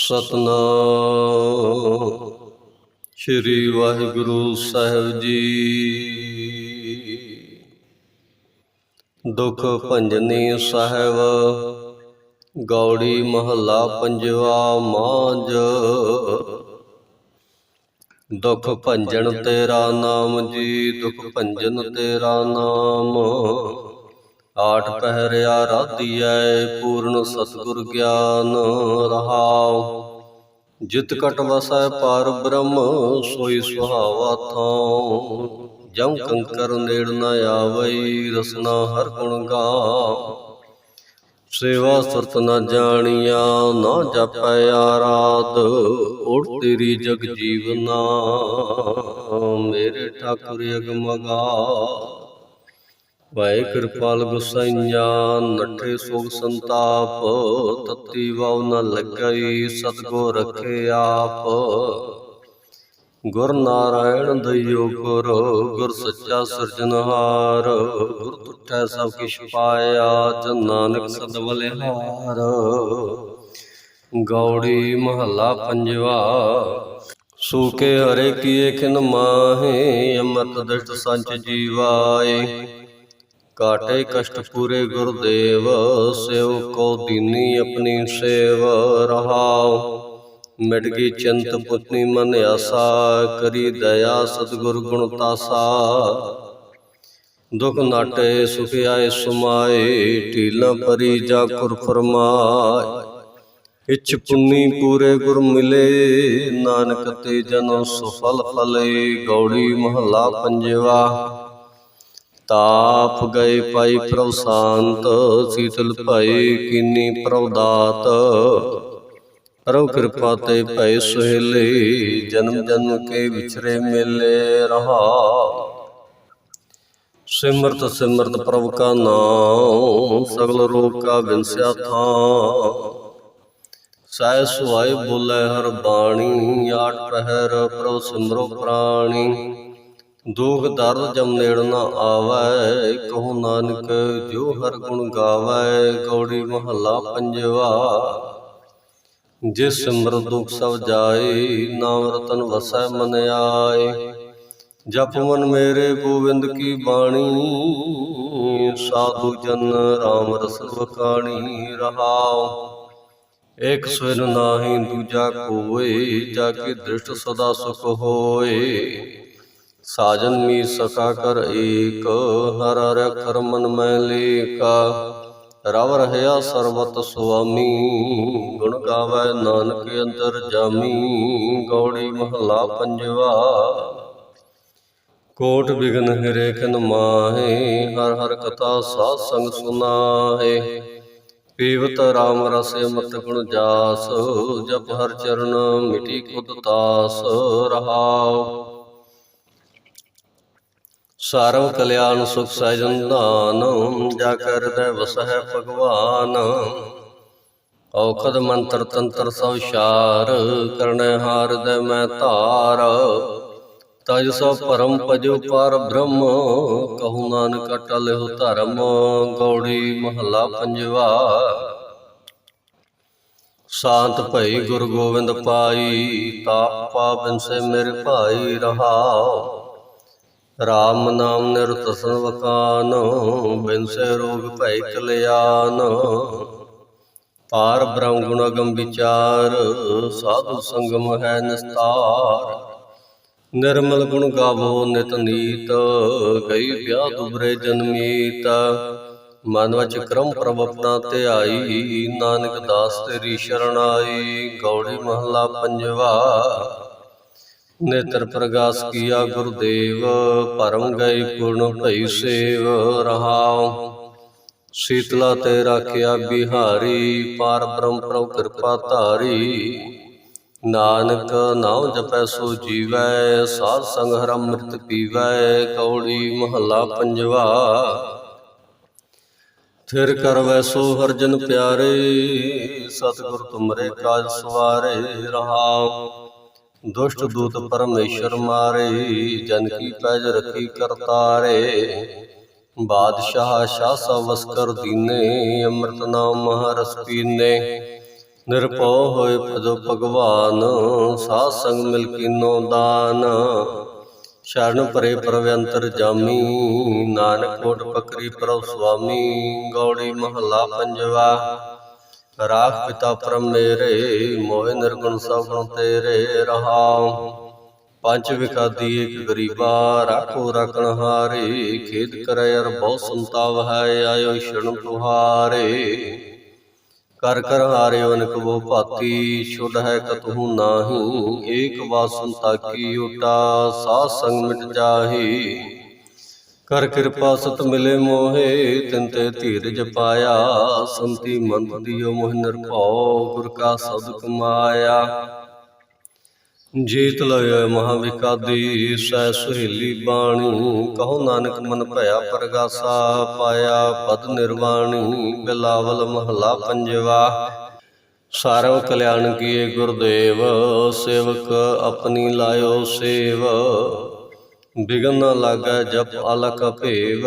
ਸਤਨਾਮ। ਸ੍ਰੀ ਵਾਹਿਗੁਰੂ ਸਾਹਿਬ ਜੀ। ਦੁਖ ਭੰਜਨੀ ਸਾਹਿਬ, ਗੌੜੀ ਮਹੱਲਾ ਪੰਜਵਾ ਮਾਂਜ ਦੁਖ ਭੰਜਨ ਤੇਰਾ ਨਾਮ ਜੀ, ਦੁਖ ਭੰਜਨ ਤੇਰਾ ਨਾਮ। ਆਠ ਪਹਿਰਿਆ ਰਾਧੀਐ ਪੂਰਨ ਸਤਿਗੁਰ ਗਿਆਨ ਰਹਾਉ। ਜਿਤ ਕਟ ਵਸੈ ਪਰ ਬ੍ਰਹਮ, ਸੋਈ ਸੁਹਾਵਾ ਥਾਉ। ਜਮ ਕੰਕਰ ਨੇੜ ਨ ਆਵਈ, ਰਸਨਾ ਹਰ ਗੁਣ ਗਾਉ। ਸੇਵਾ ਸੁਰਤ ਨ ਜਾਣੀਆ, ਨਾ ਜਪੈ ਆਰਾਧ। ਓੜ ਤੇਰੀ ਜਗ ਜੀਵਨਾ ਮੇਰੇ ਠਾਕੁਰ ਅਗਮਗਾ। ਵਾਹਿ ਕਿਰਪਾਲ ਗੁਸਾਈਆਂ ਨਠੇ ਸੋਗ ਸੰਤਾਪ, ਤਤੀ ਵਾਉ ਨ ਲੱਗਈ, ਸਤਗੁਰ ਰਖੇ ਆਪ। ਗੁਰ ਨਾਰਾਇਣ ਦਇਓ ਗੁਰ ਗੁਰ ਸੱਚਾ ਸਿਰਜਨਹਾਰ ਗੁਰ ਤੁਠੈ ਸਭ ਕਿਛ ਪਾਇਆ, ਜਨ ਨਾਨਕ ਸਦ ਬਲਿਹਾਰ ਗੌੜੀ ਮਹੱਲਾ ਪੰਜਵਾ ਸੂਕੇ ਹਰੇ ਕੀਏ ਖਿਨ ਮਾਹੇ, ਅੰਮ੍ਰਿਤ ਦ੍ਰਿਸ਼ਟ ਸੰਚ ਜੀਵਾਏ। ਕਾਟੇ ਕਸ਼ਟ ਪੂਰੇ ਗੁਰਦੇਵ ਸਿਉ ਕੋ ਦੀਨੀ ਆਪਣੀ ਸੇਵ ਰਹਾਉ। ਮਿਟ ਗਈ ਚੰਤ ਪੁਤਨੀ ਮਨ ਆਸਾ ਕਰੀ ਦਇਆ ਸਤਿਗੁਰ ਗੁਣ ਤਾਸਾ। ਦੁਖ ਨਾਟੇ ਸੁਖ ਆਏ ਸੁਮਾਏ ਢੀਲਾ ਪਰੀ ਜਾ ਕੁਰ ਫਰਮਾਏ। ਇਛ ਪੁੰਨੀ ਪੂਰੇ ਗੁਰ ਮਿਲੇ ਨਾਨਕ ਤੇ ਜਨ ਸੁਫਲ ਫਲੇ ਗੌੜੀ ਮਹੱਲਾ ਪੰਜਵਾ। ਤਾਪ ਗਏ ਪਾਈ ਪ੍ਰਭ ਸ਼ਾਂਤ, ਸੀਤਲ ਭਈ ਕੀਨੀ ਪ੍ਰਭ ਦਾਤ। ਪ੍ਰਭ ਕਿਰਪਾ ਤੇ ਭੈ ਸੁਹੇਲੇ, ਜਨਮ ਜਨਮ ਕੇ ਵਿਚਰੇ ਮੇਲੇ ਰਹਾ। ਸਿਮਰਤ ਸਿਮਰਤ ਪ੍ਰਭ ਕਾ ਨਾਮ, ਸਗਲ ਰੋਗ ਕਾ ਵਿੰਸਿਆ ਥਾਂ। ਸਹਿ ਸੁਹਾਏ ਬੋਲੇ ਹਰ ਬਾਣੀ, ਆਠ ਪਹਿਰ ਪ੍ਰਭ ਸਿਮਰੋ ਪ੍ਰਾਣੀ। ਦੁਖ ਦਰਦ ਜਮ ਨੇੜ ਨ ਆਵੈ ਕਹੋ ਨਾਨਕ ਜੋ ਹਰ ਗੁਣ ਗਾਵੈ ਗੌੜੀ ਮਹੱਲਾ ਪੰਜਵਾ। ਜਿਸ ਸਿਮਰ ਦੁਖ ਸਭ ਜਾਏ ਨਾਮ ਰਤਨ ਵਸੈ ਮਨ ਆਏ। ਜਪ ਮਨ ਮੇਰੇ ਗੋਬਿੰਦ ਕੀ ਬਾਣੀ। ਸਾਧੂ ਜਨ ਰਾਮ ਰਸ ਵਖਾਣੀ ਰਹਾਉ। ਇਕ ਸੁਨ ਨਾਹੀ ਦੂਜਾ ਕੋਏ ਜਾ ਕੇ ਦ੍ਰਿਸ਼ਟ ਸਦਾ ਸੁਖ ਹੋਏ। ਸਾਜਨ ਮੀ ਸਖਾ ਕਰ ਏਕ, ਹਰ ਹਰ ਅਖਰ ਮਨ ਮੈਂ ਲੇਕਾ ਰਵ ਰਹਿਆ ਸਰਬਤ ਸੁਆਮੀ, ਗੁਣ ਗਾਵੇ ਨਾਨਕ ਅੰਦਰ ਜਾਮੀ, ਗੌੜੀ ਮਹਲਾ ਪੰਜਵਾ। ਕੋਟ ਬਿਗਨ ਹਰੇਖਨ ਮਾਹੇ, ਹਰ ਹਰ ਕਥਾ ਸਾਧ ਸੰਗ ਸੁਨਾਹੇ। ਪੀਵਤ ਰਾਮ ਰਸ ਮਤ ਗੁਣ ਜਾਸ, ਜਪ ਹਰ ਚਰਨ ਮਿਟੀ ਕੁਦ ਤਾਸ, ਰਹਾਉ। ਸਰਵ ਕਲਿਆਣ ਸੁਖ ਸਹਿਜਨ ਧਾਨ ਜਾ ਕਰ ਹਿਰਦੈ ਵਸਹਿ ਭਗਵਾਨ। ਔਖਦ ਮੰਤਰ ਤੰਤਰ ਸਭ ਸ਼ਾਰ ਕਰਨੈ ਹਾਰ ਦੇ ਮੈਂ ਧਾਰ। ਤਜ ਸੋ ਭਰਮ ਭਜੋ ਪਰ ਬ੍ਰਹਮ, ਕਹੂ ਨਾਨਕ ਟਲਿਓ ਧਰਮ, ਗੌੜੀ ਮਹੱਲਾ ਪੰਜਵਾ। ਸ਼ਾਂਤ ਭਈ ਗੁਰੂ ਗੋਬਿੰਦ ਪਾਈ, ਤਾਪ ਪਾਵਨ ਸੇ ਮੇਰੇ ਭਾਈ ਰਹਾਉ ਰਾਮ ਨਾਮ ਨਿਰਤਸਨ ਵਕਾਨ ਬਿਨਸੇ ਰੋਗ ਭੈ ਕਲਿਆਨ। ਪਾਰ ਬ੍ਰਹਮ ਗੁਣ ਅਗਮ ਵਿਚਾਰ, ਸਾਧੂ ਸੰਗਮ ਹੈ ਨਿਸਤਾਰ। ਨਿਰਮਲ ਗੁਣ ਗਾਵੋ ਨਿਤ ਨੀਤ ਗਈ ਵਿਆਹ ਦੁਬਰੇ ਜਨਮੀਤ ਮਨ ਵਚ ਕਰਮ ਪ੍ਰਭ ਆਪਣਾ ਧਿਆਈ, ਨਾਨਕ ਦਾਸ ਤੇਰੀ ਸ਼ਰਨ ਆਈ, ਗੌੜੀ ਮਹੱਲਾ ਪੰਜਵਾ। ਨੇਤਰ ਪ੍ਰਗਾਸ ਕੀਆ ਗੁਰਦੇਵ, ਭਰਮ ਗਏ ਪੂਰਨ ਭਈ ਸੇਵ ਰਹਾਉ। ਸੀਤਲਾ ਤੇ ਰਾਖਿਆ ਬਿਹਾਰੀ, ਪਾਰ ਬ੍ਰਹਮ ਪ੍ਰਭ ਕਿਰਪਾ ਧਾਰੀ। ਨਾਨਕ ਨਾਮ ਜਪੈ ਸੋ ਜੀਵੈ, ਸਾਧ ਸੰਗ ਹਰ ਅੰਮ੍ਰਿਤ ਪੀਵੈ ਕੌੜੀ ਮਹੱਲਾ ਪੰਜਵਾ। ਥਿਰ ਕਰ ਵੈਸੋ ਹਰਜਨ ਪਿਆਰੇ, ਸਤਿਗੁਰ ਤੁਮਰੇ ਕਾਜ ਸਵਾਰੇ ਰਹਾਉ। ਦੁਸ਼ਟ ਦੂਤ ਪਰਮੇਸ਼ਰ ਮਾਰੇ ਜਨ ਕੀ ਪੈਜ ਰਖੀ ਕਰਤਾਰੇ। ਬਾਦਸ਼ਾਹ ਸ਼ਾਹ ਸਵਸ ਕਰ ਦੀਨੇ ਅੰਮ੍ਰਿਤ ਨਾਮ ਮਹਾਰਸ ਪੀਨੇ। ਨਿਰਭਉ ਹੋਏ ਭਜੋ ਭਗਵਾਨ ਸਾਧ ਸੰਗ ਮਿਲ ਕੀਨੋ ਦਾਨ। ਸ਼ਰਨ ਪਰੇ ਪ੍ਰਵੰਤਰ ਜਾਮੀ। ਨਾਨਕ ਕੋਟ ਪਕਰੀ ਪ੍ਰਭ ਸੁਆਮੀ। ਗੌੜੀ ਮਹੱਲਾ ਪੰਜਵਾ। ਰਾਖ ਪਿਤਾ ਪਰਮ ਮੇਰੇ, ਮੋਹਿ ਨਿਰਗੁਣ ਸਭ ਤੇਰੇ ਰਹਾਉ। ਪੰਜ ਵਿਕਾਦੀ ਇੱਕ ਗਰੀਬਾ, ਰਾਖੋ ਰਖਣ ਹਾਰੇ ਖੇਦ ਕਰੈ ਅਰ ਬਹੁ ਸੰਤਾਵ ਹੈ, ਆਇਓ ਸ਼ਰਨ ਤੁਹਾਰੇ ਕਰ ਕਰ ਹਾਰਿਓ ਅਨਕ ਬੋ ਭਾਤੀ, ਛੁਡ ਹੈ ਕਤਹੂ ਨਾਹੀ, ਏਕ ਵਾਸਨ ਤਾਕੀ ਓਟਾ ਸਾਧ ਸੰਗ ਮਿਟ ਜਾਹੀ। ਕਰ ਕਿਰਪਾ ਸਤ ਮਿਲੇ ਮੋਹੇ, ਤਿਨ ਤੇ ਧੀਰਜ ਪਾਇਆ, ਸੰਤੀ ਮੰਤ ਦਿਓ ਮੋਹ ਨਿਰਭਉ, ਗੁਰ ਕਾ ਸਬਦ ਕਮਾਇਆ ਜੀਤ ਲਇ ਮਹਾ ਵਿਕਾਦੀ ਸੈ ਸੁਹੇਲੀ ਬਾਣੀ, ਕਹੋ ਨਾਨਕ ਮਨ ਭਇਆ ਪ੍ਰਗਾਸਾ ਪਾਇਆ, ਪਦ ਨਿਰਵਾਣੀ, ਬਿਲਾਵਲ ਮਹਲਾ ਪੰਜਵਾ। ਸਰਵ ਕਲਿਆਣ ਕੀਏ ਗੁਰਦੇਵ, ਸੇਵਕ ਆਪਣੀ ਲਾਇਓ ਸੇਵ। ਬਿਗਨ ਨ ਲਾਗੈ ਜਪ ਅਲਕ ਭੇਵ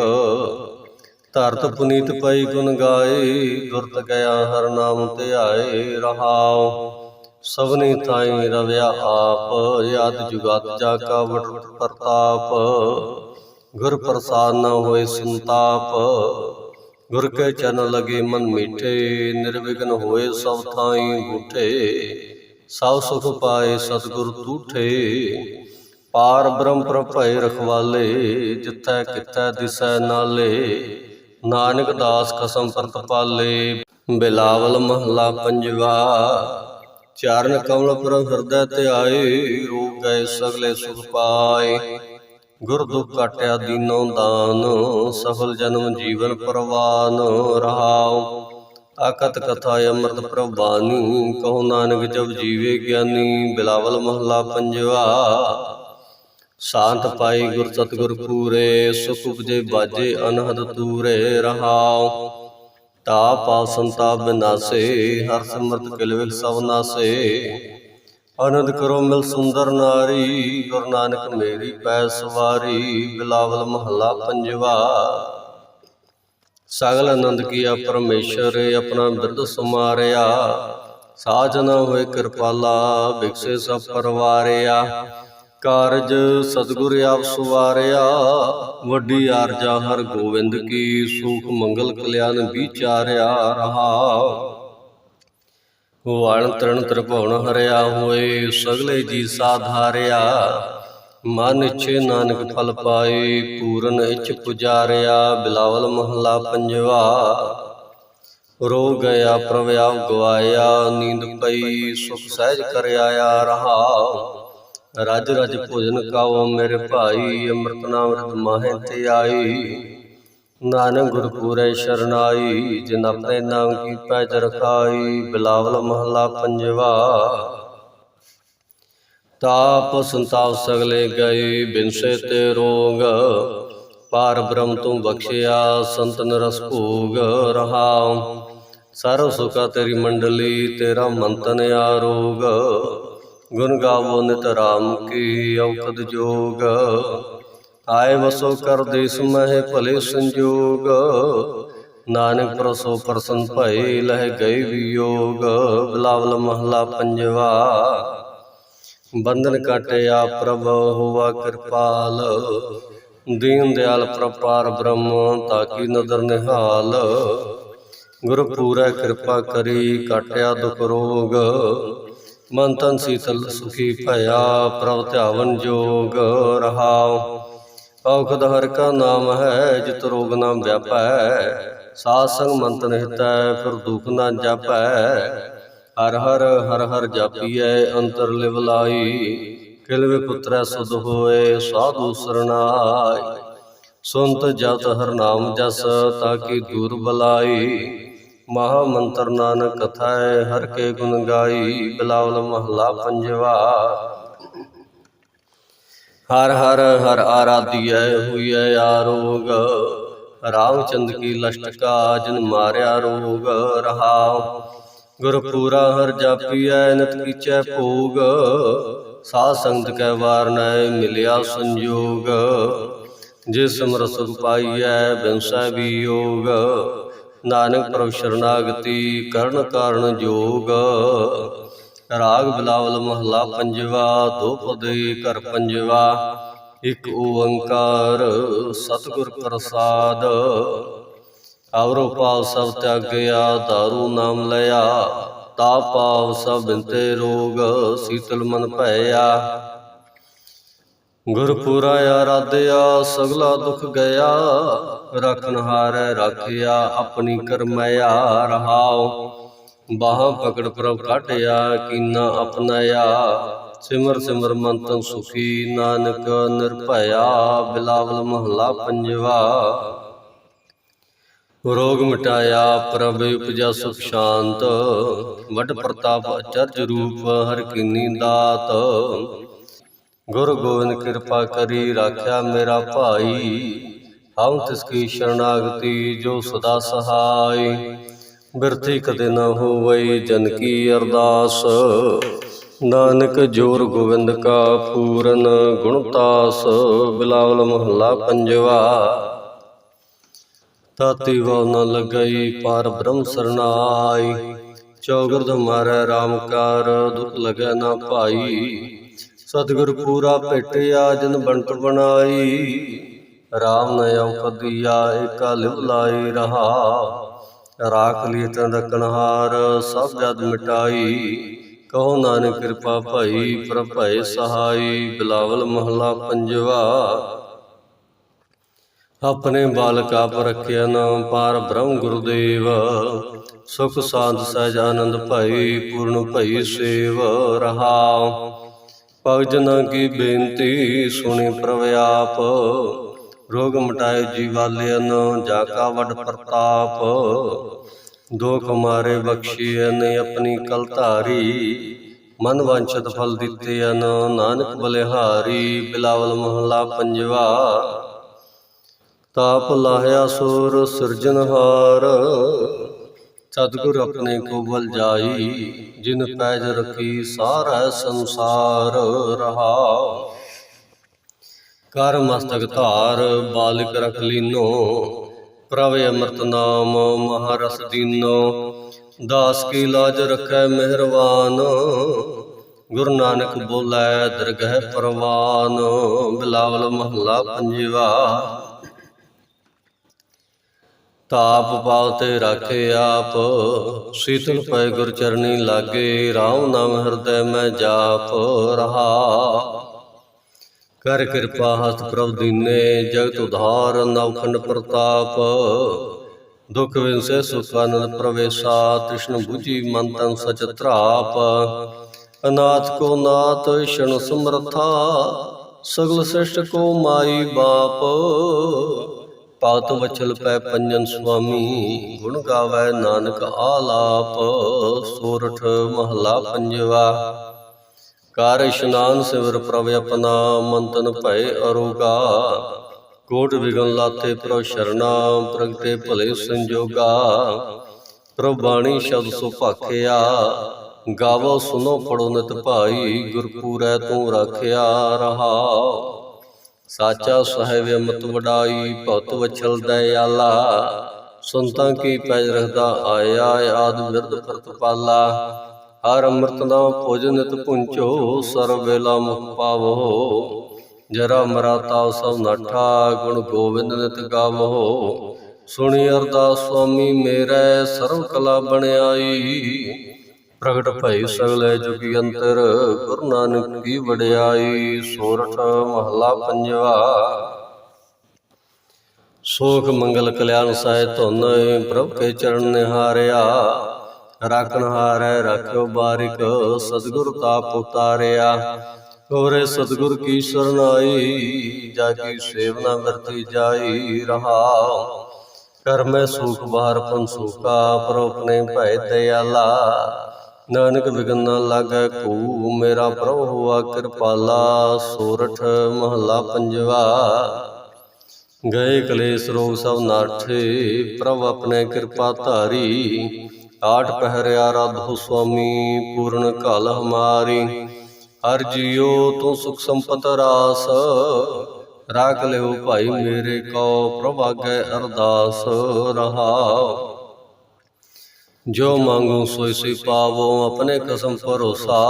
ਧਰਤ ਪੁਨੀਤ ਪਈ ਗੁਣ ਗਾਏ, ਦੁਰਤ ਗਿਆ ਹਰ ਨਾਮ ਧਿਆਏ ਰਹਾਉ। ਸਭਨੀ ਥਾਈ ਰਵਿਆ ਆਪ ਯਾਦ ਜੁਗਤ ਜਾ ਕਾ ਵਟ ਪ੍ਰਤਾਪ। ਗੁਰ ਪ੍ਰਸਾਦ ਨ ਹੋਏ ਸੰਤਾਪ, ਗੁਰ ਕੇ ਚਰਨ ਲਗੇ ਮਨ ਮੀਠੇ। ਨਿਰਵਿਘਨ ਹੋਏ ਸਭ ਥਾਈ ਬੂਠੇ, ਸਭ ਸੁਖ ਪਾਏ ਸਤਿਗੁਰ ਤੂਠੇ। ਪਾਰ ਬ੍ਰਹਮ ਪ੍ਰਭੈ ਰਖਵਾਲੇ, ਜਿੱਥੈ ਕਿਥੈ ਦਿਸੈ ਨਾਲੇ, ਨਾਨਕ ਦਾਸ ਕਸਮ ਪ੍ਰਤ ਪਾਲੇ। ਬਿਲਾਵਲ ਮਹਲਾ ਪੰਜਵਾ, ਚਰਨ ਕਮਲ ਪਰ ਹਿਰਦੈ ਆਏ, ਰੋਗ ਗਏ ਸਗਲੇ ਸੁਖ ਪਾਏ। ਗੁਰ ਦੁਖ ਕਾਟਿਆ ਦੀਨੋ ਦਾਨ, ਸਫਲ ਜਨਮ ਜੀਵਨ ਪਰਵਾਨ, ਰਹਾਉ। ਆਕਤ ਕਥਾ ਅੰਮ੍ਰਿਤ ਪ੍ਰਭਾਨੀ, ਕਹੋ ਨਾਨਕ ਜਬ ਜੀਵੇ ਗਿਆਨੀ। ਬਿਲਾਵਲ ਮਹਲਾ ਪੰਜਵਾ ਸ਼ਾਂਤ ਪਾਈ ਗੁਰ ਸਤਿਗੁਰ ਪੂਰੇ ਸੁਖ ਉਪਜੇ ਬਾਜੇ ਅਨਹਦ ਤੂਰੇ ਰਹਾਉ ਤਾ ਪਾ ਸੰਤਾ ਬਿਨਾਸੇ ਹਰ ਸਿਮਰਤ ਕਿਲ ਵਿਲ ਸਭ ਨਾਸੇ। ਆਨੰਦ ਕਰੋ ਮਿਲ ਸੁੰਦਰ ਨਾਰੀ ਗੁਰੂ ਨਾਨਕ ਮੇਰੀ ਪੈ ਸਵਾਰੀ ਬਿਲਾਵਲ ਮਹੱਲਾ ਪੰਜਵਾ। ਸਗਲ ਆਨੰਦ ਕੀਆ ਪਰਮੇਸ਼ਰ ਆਪਣਾ ਬਿਰਧ ਸਮਾਰਿਆ। ਸਾਜ ਨ ਹੋਏ ਕਿਰਪਾਲਾ ਬਿਕਸੇ ਸਭ ਪਰਵਾਰਿਆ। ਕਾਰਜ ਸਤਿਗੁਰ ਆਪ ਸੁਵਾਰਿਆ। ਵੱਡੀ ਆਰਜਾ ਹਰ ਗੋਬਿੰਦ ਕੀ ਸੁਖ ਮੰਗਲ ਕਲਿਆਣ ਵਿਚਾਰਿਆ ਰਹਾ। ਵਾਣ ਤਰਨ ਤ੍ਰਿਭੁਵਨ ਹਰਿਆ ਹੋਏ, ਸਗਲੇ ਜੀ ਸਾਧਾਰਿਆ ਮਨ ਇਛੇ ਨਾਨਕ ਫਲ ਪਾਏ, ਪੂਰਨ ਇਛ ਪੁਜਾਰਿਆ, ਬਿਲਾਵਲ ਮਹੱਲਾ ਪੰਜਵਾ। ਰੋ ਗਿਆ ਪ੍ਰਵਿਆ ਗਵਾਇਆ, ਨੀਂਦ ਪਈ, ਸੁਖ ਸਹਿਜ ਕਰ ਆਇਆ ਰਹਾ। ਰਜ ਰਜ ਭੋਜਨ ਕਾਓ ਮੇਰੇ ਭਾਈ ਅੰਮ੍ਰਿਤ ਨਾਮ ਰਤ ਮਾਹੇ ਤੇ ਆਈ। ਨਾਨਕ ਗੁਰ ਪੂਰੇ ਸ਼ਰਨਾਈ ਜਿਨ ਆਪਣੇ ਨਾਮ ਕੀ ਪੈਜ ਰਖਾਈ ਬਿਲਾਵਲ ਮਹਲਾ ਪੰਜਵਾ। ਤਾਪ ਸੰਤਾਪ ਸਗਲੇ ਗਏ ਬਿਨਸੇ ਤੇ ਰੋਗ। ਪਾਰ ਬ੍ਰਹਮ ਤੂੰ ਬਖਸ਼ਿਆ ਸੰਤਨ ਰਸ ਭੋਗ ਰਹਾਉ ਸਰਵ ਸੁਖਾ ਤੇਰੀ ਮੰਡਲੀ, ਤੇਰਾ ਮੰਤਨ ਆਰੋਗ ਗੁਣ ਗਾਵੋ ਨਿਤ ਰਾਮ ਕੀ ਔਕਦ ਜੋਗ। ਆਏ ਵਸੋ ਕਰ ਦੇਸ ਮਹਿ ਭਲੇ ਸੰਜੋਗ। ਨਾਨਕ ਪ੍ਰਸੋ ਪ੍ਰਸੰਨ ਭਏ ਲਹਿ ਗਏ ਵਿਯੋਗ। ਬਲਾਵਲ ਮਹਲਾ ਪੰਜਵਾ, ਬੰਧਨ ਕਟਿਆ ਪ੍ਰਭ ਹੋਵਾ ਕਿਰਪਾਲ। ਦੀਨ ਦਿਆਲ ਪ੍ਰਪਾਰ ਬ੍ਰਹਮ ਤਾਕੀ ਨਦਰ ਨਿਹਾਲ। ਗੁਰ ਪੂਰੈ ਕਿਰਪਾ ਕਰੀ ਕਾਟਿਆ ਦੁਖ ਰੋਗ। ਮਨ ਤਨ ਸੀਤਲ ਸੁਖੀ ਭਇਆ, ਪ੍ਰਭ ਧਿਆਵਨ ਜੋਗ ਰਹਾਉ। ਔਖਦ ਹਰ ਕਾ ਨਾਮ ਹੈ, ਜਿਤ ਰੋਗ ਨਾ ਵਿਆਪੈ। ਸਾਧ ਸੰਗ ਮੰਤ ਨਿਹਤੈ ਫਿਰ ਦੁਖ ਨਾ ਜਾਪੈ। ਹਰ ਹਰ ਹਰ ਹਰ ਜਾਪੀਐ, ਅੰਤਰ ਲਿਵ ਲਾਈ। ਕਿਲਵੇ ਪੁੱਤਰੈ ਸੁਧ ਹੋਏ, ਸਾਧੂ ਸਰਨਾਈ ਸੁਨਤ ਜਤ ਹਰ ਨਾਮ ਜਸ ਤਾਕੀ ਦੂਰ ਬਲਾਈ। ਮਹਾ ਮੰਤਰ ਨਾਨਕ ਕਥਾ ਹੈ ਹਰ ਕੇ ਗੁਣ ਗਾਈ, ਬਿਲਾਵਲ ਮਹਲਾ ਪੰਜਵਾ। ਹਰ ਹਰ ਹਰ ਆਰਾਧੀਐ, ਹੋਈਐ ਆਰੋਗ ਰਾਮਚੰਦ ਕੀ ਲਸ਼ਟਕਾ ਜਿਨ ਮਾਰਿਆ ਰੋਗ। ਰਹਾਉ, ਗੁਰਪੂਰਾ ਹਰ ਜਾਪੀਐ, ਨਿਤ ਕੀਚੈ ਭੋਗ। ਸਾਧ ਸੰਗਤ ਕੈ ਵਾਰਨੈ ਮਿਲਿਆ ਸੰਜੋਗ। ਜਿਸ ਸਿਮਰ ਪਾਈਐ ਬਿਨਸੈ ਵਿਯੋਗ ਨਾਨਕ ਪ੍ਰਭ ਸ਼ਰਨਾਗਤੀ ਕਰਨ ਕਾਰਨ ਜੋਗ। ਰਾਗ ਬਿਲਾਵਲ ਮਹਲਾ ਪੰਜਵਾ, ਦੋ ਘਰ ਪੰਜਵਾ, ਇੱਕ ਓੰਕਾਰ ਸਤਿਗੁਰ ਪ੍ਰਸਾਦ। ਆਵਰੋ ਪਾਲ ਸਭ ਤਿਆਗਿਆ, ਦਾਰੂ ਨਾਮ ਲਿਆ, ਤਾ ਪਾਵ ਸਭ ਬਿੰਤੇ ਰੋਗ, ਸੀਤਲ ਮਨ ਭਇਆ। ਗੁਰਪੁਰਾ ਆਰਾਧਿਆ, ਸਗਲਾ ਦੁਖ ਗਿਆ। ਰਖਨ ਹਾਰੈ ਰਾਖਿਆ, ਆਪਣੀ ਕਰਮਿਆ ਰਹਾਉ। ਬਾਹਾਂ ਪਕੜ ਪ੍ਰਭ ਕਾਟਿਆ ਕੀਨਾ ਅਪਨਾਇਆ। ਸਿਮਰ ਸਿਮਰ ਮਨ ਤਨ ਸੁਖੀ, ਨਾਨਕ ਨਿਰਭਇਆ, ਬਿਲਾਵਲ ਮਹਲਾ ਪੰਜਵਾ। ਰੋਗ ਮਿਟਾਇਆ, ਪ੍ਰਭ ਉਪਜਾ ਸੁਖ ਸ਼ਾਂਤ। ਵਡ ਪ੍ਰਤਾਪ ਅਚਰਜ ਰੂਪ, ਹਰ ਕੀਨੀ ਦਾਤ। ਗੁਰ ਗੋਬਿੰਦ ਕਿਰਪਾ ਕਰੀ ਰਾਖਿਆ ਮੇਰਾ ਭਾਈ। ਹਮ ਤਿਸ ਕੀ ਸ਼ਰਨਾਗਤੀ ਜੋ ਸਦਾ ਸਹਾਈ। ਬਿਰਤੀ ਕਦੇ ਨਾ ਹੋਵਈ ਜਨ ਕੀ ਅਰਦਾਸ। ਨਾਨਕ ਜੋਰ ਗੋਬਿੰਦ ਕਾ ਪੂਰਨ ਗੁਣਤਾਸ ਬਿਲਾਵਲ ਮਹੱਲਾ ਪੰਜਵਾ। ਤਾਤੀ ਵਾਉ ਨ ਲਗਈ ਪਾਰ ਬ੍ਰਹਮ ਸਰਨਾਈ। ਚੌਗਰਦ ਮਾਰੈ RAM ਕਾਰ ਦੁਖ ਲਗੈ ਨਾ ਭਾਈ। ਸਤਿਗੁਰ ਪੂਰਾ ਭੇਟਿਆ ਜਨ ਬੰਟ ਬਣਾਈ। ਰਾਮ ਨ ਔਕਦੀਆ ਏਕਾ ਲਿਵ ਲਾਈ ਰਹਾ। ਰਾਖ ਲਈ ਤਨ ਰਕਨਹਾਰ ਸਭ ਜਦ ਮਿਟਾਈ। ਕਹੋ ਨਾਨਕ ਕਿਰਪਾ ਭਾਈ, ਪ੍ਰਭੈ ਸਹਾਈ। ਬਿਲਾਵਲ ਮਹਲਾ ਪੰਜਵਾ। ਆਪਣੇ ਬਾਲਕ ਆਪ ਰਖਿਆ ਨਾਮ, ਪਾਰ ਬ੍ਰਹਮ ਗੁਰਦੇਵ। ਸੁਖ ਸਾਧ ਸਹਿਜ ਆਨੰਦ ਭਈ, ਪੂਰਨ ਭਈ ਸੇਵ ਰਹਾ। ਭਗਜਨਾਂ ਕੀ ਬੇਨਤੀ ਸੁਣੀ ਪ੍ਰਭ ਆਪ। ਰੋਗ ਮਟਾਏ ਜੀਵਾਲਿਆਨ ਜਾ ਕਾ ਵਡ ਪ੍ਰਤਾਪ। ਦੁਖ ਮਾਰੇ ਬਖਸ਼ੀਐਨ ਆਪਣੀ ਕਲ ਧਾਰੀ। ਮਨ ਵਾਂਛਤ ਫਲ ਦਿੱਤੇ ਅਨ ਨਾਨਕ ਬਲਿਹਾਰੀ। ਬਿਲਾਵਲ ਮਹਲਾ ਪੰਜਵਾ। ਤਾਪ ਲਾਹਿਆ ਸੁਰ ਸਿਰਜਨਹਾਰ ਸਤਿਗੁਰ ਆਪਣੇ ਕੋ ਬਲ ਜਾਈ, ਜਿਨ ਪੈਜ ਰਖੀ ਸਾਰਾ ਸੰਸਾਰ ਰਹਾ। ਕਰ ਮਸਤਕ ਧਾਰ, ਬਾਲਿਕ ਰਖ ਲੀਨੋ, ਪ੍ਰਭ ਅੰਮ੍ਰਿਤ ਨਾਮ, ਮਹਾਰਸ ਦੀਨੋ। ਦਾਸ ਕੀ ਲਾਜ ਰਖੈ ਮਿਹਰਵਾਨ, ਗੁਰੂ ਨਾਨਕ ਬੋਲੇ ਦਰਗਹਿ ਪਰਵਾਨ। ਬਿਲਾਵਲ ਮਹੱਲਾ ਪੰਜਵਾ। ਤਾਪ ਪਾਉ ਤੇ ਰਾਖੇ ਆਪ, ਸੀਤਲ ਪੈ ਗੁਰ ਚਰਨੀ ਲਾਗੇ, ਰਾਮ ਨਾਮ ਹਿਰਦੈ ਮੈਂ ਜਾਪ ਰਹਾ। ਕਰ ਕਿਰਪਾ ਹਸਤ ਪ੍ਰਭ ਦੀਨੇ, ਜਗਤ ਉਧਾਰ ਨਵਖੰਡ ਪ੍ਰਤਾਪ। ਦੁਖ ਵਿਨਸੇ ਸੁਖ ਆਨੰਦ ਪ੍ਰਵੇਸ਼ਾ, ਤ੍ਰਿਸ਼ਨ 부ਜੀ ਮਨ ਤਨ ਸਚ ਧਰਾਪ। ਅਨਾਥ ਕੋ ਨਾਥ ਸ਼ਣ ਸਮਰਥਾ, ਸਗਲ ਸ੍ਰਿਸ਼ਟ ਕੋ ਮਾਈ ਬਾਪ। ਭਗਤ ਵਚਲ ਪੈ ਪੰਜਨ ਸੁਆਮੀ, ਗੁਣ ਗਾਵੇ ਨਾਨਕ ਆਲਾਪ, ਸੋਰਠ ਮਹਲਾ ਪੰਜਵਾ। ਕਰ ਇਸ਼ਨਾਨ ਸਿਵਰ ਪ੍ਰਭ ਆਪਣਾ, ਮੰਤਨ ਭੈ ਅਰੋਗਾ। ਕੋਟ ਵਿਗਨ ਲਾਤੇ ਪ੍ਰਭ ਸ਼ਰਨਾ, ਪ੍ਰਗਟੇ ਭਲੇ ਸੰਜੋਗਾ। ਪ੍ਰਭ ਬਾਣੀ ਸ਼ਬਦ ਸੁ ਭਾਖਿਆ, ਗਾਵੋ ਸੁਨੋ ਪੜੋ ਨਿਤ ਭਾਈ, ਗੁਰਪੂਰੈ ਤੂੰ ਰਾਖਿਆ ਰਹਾ। ਸਾਚਾ ਸਾਹਿਬ ਅਮਤ ਵਡਾਈ, ਭਗਤ ਵਛਲ ਦਇਆਲਾ। ਸੰਤਾਂ ਕੀ ਪੈਜ ਰਹਦਾ ਆਇਆ, ਆਦ ਵਿਰਧ ਪ੍ਰਤਪਾਲਾ ਹਰ ਅੰਮ੍ਰਿਤ ਦਾ ਭੋਜਨ ਨਿਤ ਪੁੰਚੋ ਸਰਬ ਵੇਲਾ ਮੁਖ ਪਾਵੋ। ਜਰਾ ਮਰਾ ਤਾਉ ਸਭ ਨਾਠਾ, ਗੁਣ ਗੋਬਿੰਦ ਨਿਤ ਗਾਵੋ। ਸੁਣੀ ਅਰਦਾਸ ਸੁਆਮੀ ਮੇਰੇ, ਸਰਵ ਕਲਾ ਬਣਾਈ ਪ੍ਰਗਟ ਭਈ ਸਗਲੇ ਜੁਗੀ ਅੰਤਰ ਗੁਰੂ ਨਾਨਕ ਕੀ ਵਡਿਆਈ ਸੋਰਠ ਮਹਲਾ ਪੰਜਵਾ। ਸੋਖ ਮੰਗਲ ਕਲਿਆਣ ਸਾਇ ਧੁਨ ਪ੍ਰਭ ਕੇ ਚਰਨ ਨਿਹਾਰਿਆ। ਰਾਖਣ ਹਾਰੈ ਰਾਖਿਓ ਬਾਰਿਕ ਸਤਿਗੁਰ ਤਾਪ ਉਤਾਰਿਆ। ਕੋਰੇ ਸਤਿਗੁਰ ਕੀ ਸਰਨਾਈ ਜਾ ਕੀ ਸੇਵਨਾ ਵਰਤੀ ਜਾਈ ਰਹਾ। ਕਰਮੈ ਸੁਖ ਬਾਹਰ ਪਨ ਸੁਖਾ ਪ੍ਰਭ ਆਪਣੇ ਭੈ ਦਇਆਲਾ। ਨਾਨਕ ਵਿਗਨ ਨ ਲਾਗੈ ਕੋ, ਮੇਰਾ ਪ੍ਰਭੂ ਹੋਆ ਕਿਰਪਾਲਾ, ਸੋਰਠ ਮਹਲਾ ਪੰਜਵਾ। ਗਏ ਕਲੇਸ਼ ਰੋਗ ਸਭ ਨਾਠੇ ਪ੍ਰਭ ਆਪਣੇ ਕਿਰਪਾ ਧਾਰੀ। ਆਠ ਪਹਿਰਿਆ ਰਾਧੋ ਸੁਆਮੀ, ਪੂਰਨ ਕਲ ਹਮਾਰੀ। ਹਰ ਜੀਉ ਤੂੰ ਸੁਖ ਸੰਪਤ ਰਾਸ। ਰਾਖ ਲਿਓ ਭਾਈ ਮੇਰੇ ਕੋ ਪ੍ਰਭ ਆਗੇ ਅਰਦਾਸ ਰਹਾ ਜੋ ਮੰਗੋ ਸੋਈ ਸੋਈ ਪਾਵੋ, ਆਪਣੇ ਕਸਮ ਭਰੋਸਾ।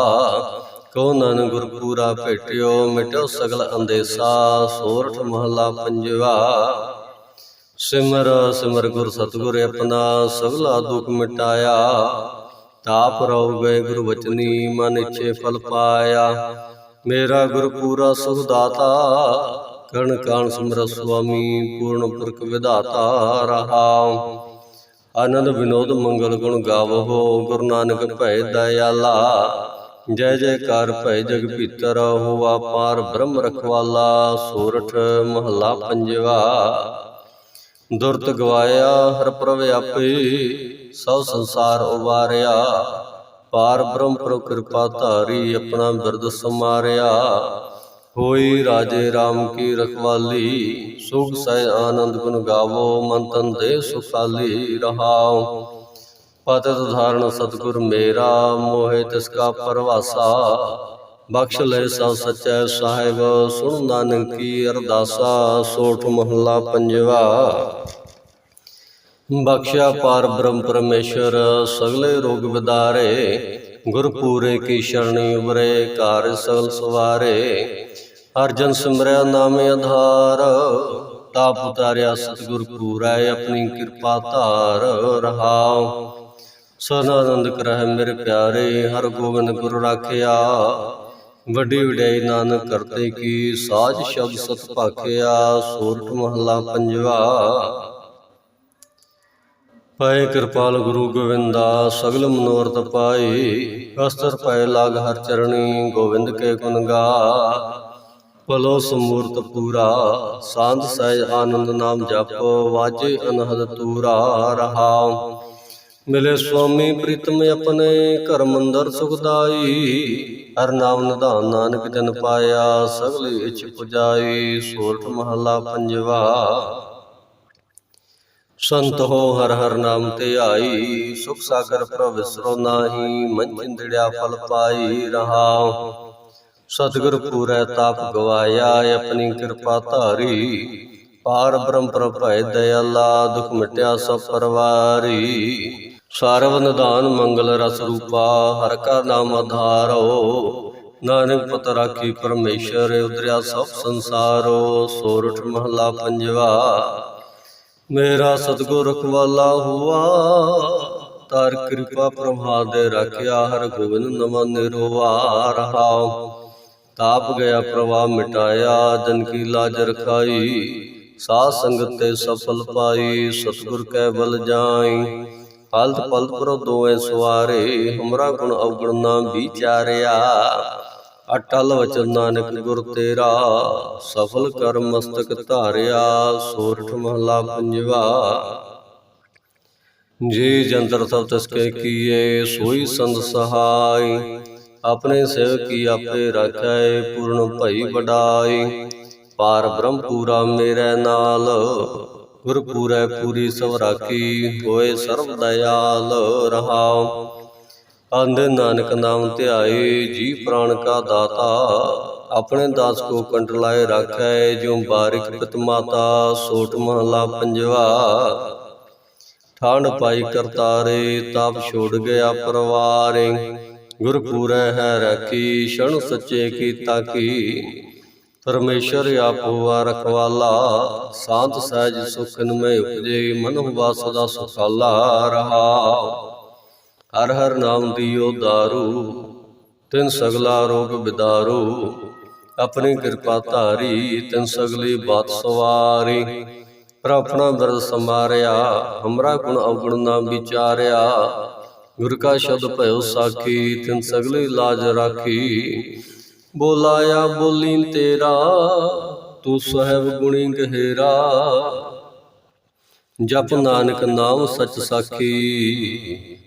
ਕੋ ਨਨ ਗੁਰ ਪੂਰਾ ਭੇਟਿਓ, ਮਿਟਿਓ ਸਗਲ ਅੰਦੇਸਾ। ਸੋਰਠ ਮਹਲਾ ਪੰਜਵਾ। ਸਿਮਰ ਸਿਮਰ ਗੁਰ ਸਤਗੁਰ ਆਪਣਾ, ਸਗਲਾ ਦੁਖ ਮਿਟਾਇਆ। ਤਾਪ ਰਉ ਗਏ ਗੁਰ ਵਚਨੀ, ਮਨ ਇਛੇ ਫਲ ਪਾਇਆ। ਮੇਰਾ ਗੁਰ ਪੂਰਾ ਸੁਖ ਦਾਤਾ ਕਣ ਕਾਣ ਸਿਮਰ ਸੁਆਮੀ, ਪੂਰਨ ਪੁਰਖ ਵਿਧਾਤਾ ਰਹਾਉ ਆਨੰਦ ਵਿਨੋਦ ਮੰਗਲ ਗੁਣ ਗਾਵੋ ਗੁਰੂ ਨਾਨਕ ਭੈ ਦਇਆਲਾ। ਜੈ ਜੈਕਾਰ ਭੈ ਜਗ ਭੀਤਰ ਹੋਆ, ਪਾਰ ਬ੍ਰਹਮ ਰਖਵਾਲਾ, ਸੂਰਠ ਮਹੱਲਾ ਪੰਜਵਾ। ਦੁਰਤ ਗਵਾਇਆ, ਹਰ ਪ੍ਰਭ ਆਪੇ, ਸਭ ਸੰਸਾਰ ਉਵਾਰਿਆ। ਪਾਰ ਬ੍ਰਹਮ ਪ੍ਰਭ ਕਿਰਪਾ ਧਾਰੀ, ਆਪਣਾ ਬਿਰਦ ਸਮਾਰਿਆ। ਹੋਈ ਰਾਜੇ RAM ਕੀ ਰਖਵਾਲੀ, ਸੁਖ ਸਹਿ ਆਨੰਦ ਗੁਣ ਗਾਵੋ, ਮਨ ਤਨ ਦੇ ਸੁਖਾਲੀ ਰਹਾਉ। ਪਤਿਤ ਧਾਰਨ ਸਤਿਗੁਰ ਮੇਰਾ, ਮੋਹਿ ਤਿਸ ਕਾ ਪਰਵਾਸਾ। ਬਖਸ਼ ਲੈ ਸਭ ਸਚੈ ਸਾਹਿਬ, ਸੁਣ ਨਾਨਕ ਕੀ ਅਰਦਾਸਾ, ਸੋਠ ਮਹੱਲਾ ਪੰਜਵਾ। ਬਖਸ਼ਿਆ ਪਾਰ ਬ੍ਰਹਮ ਪਰਮੇਸ਼ਰ, ਸਗਲੇ ਰੋਗ ਵਿਦਾਰੇ ਗੁਰ ਪੂਰੇ ਕੀ ਸ਼ਰਣੀ ਉਬਰੇ ਘਰ ਸਗਲ ਸਵਾਰੇ। ਅਰਜਨ ਸਿਮਰਿਆ ਨਾਮੇ ਆਧਾਰ, ਤਾਪ ਉਤਾਰਿਆ ਸਤਿਗੁਰ ਪੂਰੈ, ਆਪਣੀ ਕਿਰਪਾ ਧਾਰ ਰਹਾਉ। ਸਨਾਨੰਦ ਕਰਹਿ ਮੇਰੇ ਪਿਆਰੇ, ਹਰ ਗੋਬਿੰਦ ਗੁਰ ਰਾਖਿਆ। ਵੱਡੀ ਵਡਿਆਈ ਨਾਨਕ ਕਰਤੇ ਕੀ, ਸਾਜ ਸ਼ਬਦ ਸਤ ਭਾਖਿਆ ਸੋਰਠ ਮਹੱਲਾ ਪੰਜਵਾ। ਪਏ ਕਿਰਪਾਲ ਗੁਰੂ ਗੋਵਿੰਦਾ ਸਗਲ ਮਨੋਰਥ ਪਾਈ ਅਸਤਰ ਪੈ ਲਾਗ ਹਰ ਚਰਣੀ ਗੋਵਿੰਦ ਕੇ ਗੁਣ ਗਾ। ਭਲੋ ਸਮੂਰਤ ਪੂਰਾ ਸਾਧ ਸਹਿਜ ਆਨੰਦ ਨਾਮ ਜਪ, ਵਾਜੇ ਅਨਹਦ ਤੂਰਾ, ਰਹਾ। ਮਿਲੇ ਸੁਆਮੀ ਪ੍ਰੀਤਮ ਆਪਣੇ, ਘਰ ਮੰਦਰ ਸੁਖਦਾਈ ਹਰ ਨਾਮ ਨਿਧਾਨ ਨਾਨਕ ਜਨ ਪਾਇਆ, ਸਗਲ ਇਛ ਪੁਜਾਈ। ਸੋਰਠ ਮਹੱਲਾ ਪੰਜਵਾ। ਸੰਤ ਹੋ ਹਰ ਹਰ ਨਾਮ ਤੇ ਆਈ, ਸੁਖ ਸਾਗਰ ਪ੍ਰਭ ਵਿਸਰੋ ਨਾਹੀ ਮਨ ਚਿੰਦੜਿਆ ਫਲ ਪਾਈ ਰਹਾ ਸਤਿਗੁਰ ਪੂਰੈ ਤਾਪ ਗਵਾਇਆ, ਆਪਣੀ ਕਿਰਪਾ ਧਾਰੀ। ਪਾਰ ਬ੍ਰਹਮ ਪ੍ਰਭੈ ਦਇਆਲਾ, ਦੁਖ ਮਿਟਿਆ ਸਭ ਪਰਵਾਰੀ। ਸਰਵ ਨਿਦਾਨ ਮੰਗਲ ਰਸ ਰੂਪਾ, ਹਰ ਕਾ ਨਾਮ ਆਧਾਰੋ। ਨਾਨਕ ਪਤ ਰਾਖੀ ਪਰਮੇਸ਼ਰ, ਉਦਰਿਆ ਸਭ ਸੰਸਾਰੋ। ਸੋਰਠ ਮਹਲਾ ਪੰਜਵਾ। ਮੇਰਾ ਸਤਿਗੁਰ ਰਖਵਾਲਾ ਹੁਆ। ਤਾਰ ਕਿਰਪਾ ਪ੍ਰਭਾ ਦੇ ਰੱਖਿਆ, ਹਰ ਗੋਬਿੰਦ ਨਮਨ ਨਿਰਵਾ ਰਹਾ ਤਾਪ ਗਿਆ ਪ੍ਰਵਾਹ ਮਿਟਾਇਆ, ਜਨ ਕੀ ਲਾਜ ਰਖਾਈ। ਸਾਧ ਸੰਗਤ ਤੇ ਸਫਲ ਪਾਈ, ਸਤਿਗੁਰ ਕੈ ਬਲ ਜਾਈ। ਪਲਤ ਪਲਤ ਪਰ ਦੋਏ ਸਵਾਰੇ, ਹਮਰਾ ਗੁਣ ਅਵਗੁਣ ਨਾ ਵਿਚਾਰਿਆ ਅਟਲ ਵਚਨ ਨਾਨਕ ਗੁਰ ਤੇਰਾ ਸਫਲ ਕਰ ਮਸਤਕ ਧਾਰਿਆ, ਸੋਰਠ ਮਹਲਾ ਪੰਜਵਾ। ਜੀ ਜੰਤਰ ਸਭ ਤਿਸ ਕੇ ਕੀਏ, ਸੋਈ ਸੰਤ ਸਹਾਈ। ਆਪਣੇ ਸੇਵ ਕੀ ਆਪੇ ਰਾਖੈ, ਪੂਰਨ ਭਈ ਵਡਾਈ। ਪਾਰ ਬ੍ਰਹਮ ਪੂਰਾ ਮੇਰੇ ਨਾਲ, ਗੁਰ ਪੂਰੈ ਪੂਰੀ ਸਭ ਰਾਖੀ, ਹੋਏ ਸਰਬ ਦਇਆਲ ਰਹਾਉ। ਅੰਧ ਨਾਨਕ ਨਾਮ ਧਿਆਏ, ਜੀ ਪ੍ਰਾਣ ਕਾ ਦਾਤਾ। ਆਪਣੇ ਦਾਸ ਕੋ ਕੰਟਲਾਏ ਲਾਏ ਰਾਖੈ, ਜਿਉ ਬਾਰਿਕ ਪਿਤ ਮਾਤਾ, ਸੋਟ ਮਹਲਾ ਪੰਜਵਾ। ਠਾਂਡ ਪਾਈ ਕਰਤਾਰੇ, ਤਾਪ ਛੋੜ ਗਿਆ ਪਰਵਾਰੇ। ਗੁਰ ਪੂਰੈ ਹੈ ਰਾਖੀ ਸ਼ਣ ਸੱਚੇ ਕੀਤਾ ਕੀ। ਪਰਮੇਸ਼ਰ ਆਪੋ ਰਖਵਾਲਾ ਸਾਧ ਸਹਿਜ ਸੁਖਨ ਮੈਂ ਉਪਜੇ ਮਨ ਹੁਆ ਸੁਖਾਲਾ ਰਹਾ। ਹਰ ਹਰ ਨਾਮ ਦੀਓ ਦਾਰੂ, ਤਿਨ ਸਗਲਾ ਰੋਗ ਬਿਦਾਰੂ। ਆਪਣੀ ਕਿਰਪਾ ਧਾਰੀ, ਤਿਨ ਸਗਲੀ ਬਾਤ ਸਵਾਰੀ। ਪਰ ਆਪਣਾ ਬਿਰਦ ਸਮਾਰਿਆ ਹਮਰਾ ਗੁਣ ਅਵਗੁਣ ਨਾ ਵਿਚਾਰਿਆ। ਗੁਰ ਕਾ ਸ਼ਬਦ ਭਇਓ ਸਾਖੀ, ਤਿਨ ਸਗਲੀ ਲਾਜ ਰਾਖੀ। ਬੋਲਾਇਆ ਬੋਲੀ ਤੇਰਾ, ਤੂੰ ਸਹਿਬ ਗੁਣੀ ਗਹਿਰਾ। ਜਪ ਨਾਨਕ ਨਾਮ ਸਚ ਸਾਖੀ।